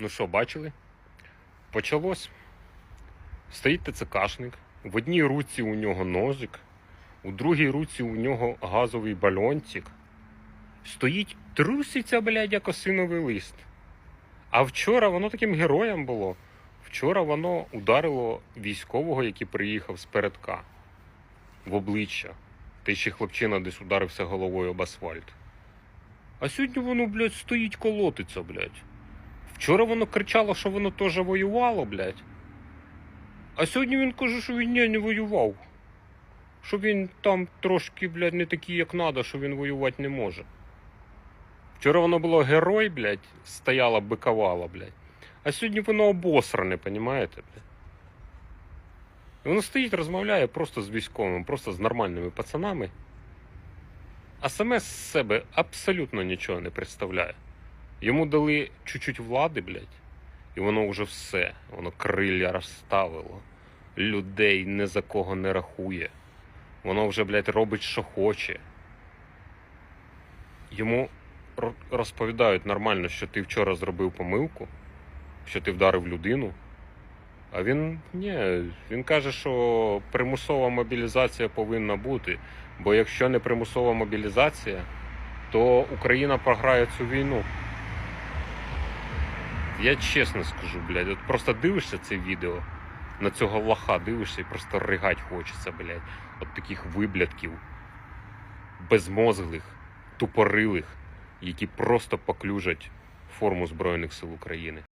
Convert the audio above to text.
Ну що, бачили? Почалось. Стоїть ТЦКшник, в одній руці у нього ножик, у другій руці у нього газовий бальончик. Стоїть, труситься, блядь, як осиновий лист. А вчора воно таким героєм було. Вчора воно ударило військового, який приїхав з передка в обличчя. Та ще хлопчина десь ударився головою об асфальт. А сьогодні воно, блядь, стоїть колотиться, блядь. Вчора воно кричало, що воно теж воювало, блядь. А сьогодні він каже, що він ні, не воював. Що він там трошки, блядь, не такий, як надо, що він воювати не може. Вчора воно було герой, блядь, стояло, биковало, блядь. А сьогодні воно обосране, понімаєте, блядь. І воно стоїть, розмовляє просто з військовими, просто з нормальними пацанами. А саме з себе абсолютно нічого не представляє. Йому дали чуть-чуть влади, блядь, і воно вже все. Воно крилля розставило. Людей не за кого не рахує. Воно вже, блядь, робить, що хоче. Йому розповідають нормально, що ти вчора зробив помилку, що ти вдарив людину. А він ні, він каже, що примусова мобілізація повинна бути. Бо якщо не примусова мобілізація, то Україна програє цю війну. Я чесно скажу, блядь, от просто дивишся це відео, на цього лоха дивишся і просто ригать хочеться, блядь. От таких виблядків, безмозглих, тупорилих, які просто поклюжать форму Збройних сил України.